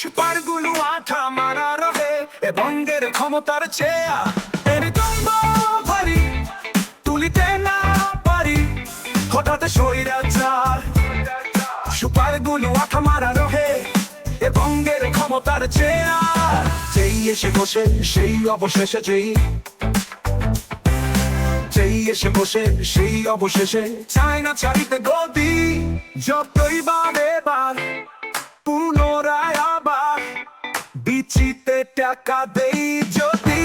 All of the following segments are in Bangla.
সুপারগুলো আঠা মারা রহে এর ক্ষমতার চেয়া। টেনে তুলতে পারি তুলিতে না পারি, হঠাৎ স্বৈরাচার সুপারগুলো আঠা মারা রহে এবং এর ক্ষমতার চেয়ার যেই এসে বসে, সেই অবশেষে যেই এসে বসে, সেই অবশেষে চায় না চারিতে গদি যতই বারে বার, পুনরায় আবার বিচিতে টাকা দেই যদি।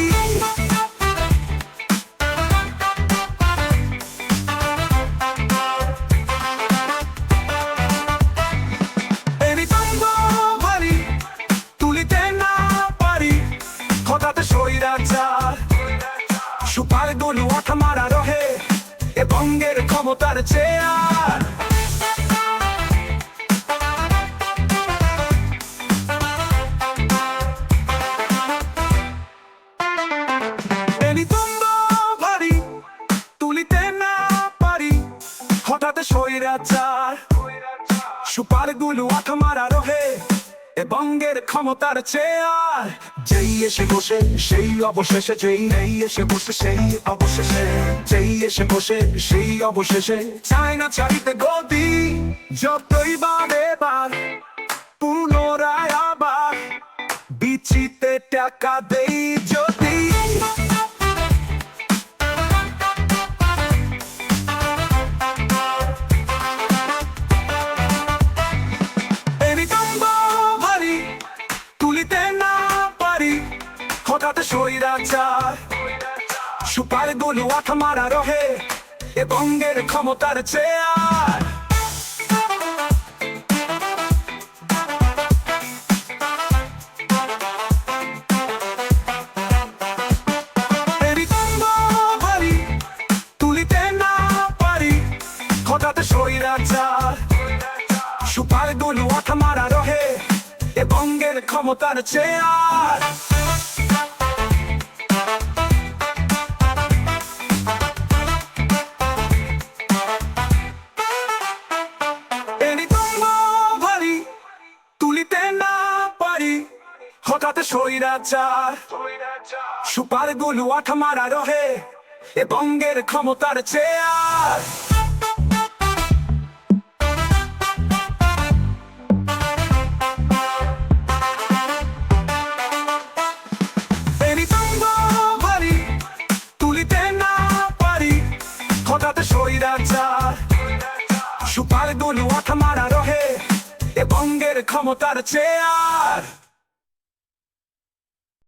সুপার গলু আঠা মারা রহে, এ বঙ্গের ক্ষমতার চেয়ার। হঠাৎ স্বৈরাচার সুপারগুলো আঠা মারা রহে বঙ্গের ক্ষমতার চেয়ার যেই এসে বসে, সেই অবশেষে, যেই নেই এসে বসে, সেই অবশেষে। যেই এসে বসে, সেই অবশেষে। চায় না চারিতে গদি, যতই বারে বার, পুনরায় আবার। বিচিতে টাকা দেই যদি। হঠাৎ স্বৈরাচার। সুপারগুলো আঠা মারা রহে, এ বঙ্গের ক্ষমতার চেয়ার। হঠাৎ স্বৈরাচার। সুপারগুলো আঠা মারা রহে, এ বঙ্গের ক্ষমতার চেয়ার। হঠাৎ স্বৈরাচার। সুপারগুলো আঠা মারা রহে, এ বঙ্গের ক্ষমতার চেয়ার। সুপারগুলো আঠা মারা রহে, এ বঙ্গের ক্ষমতার চেয়ার।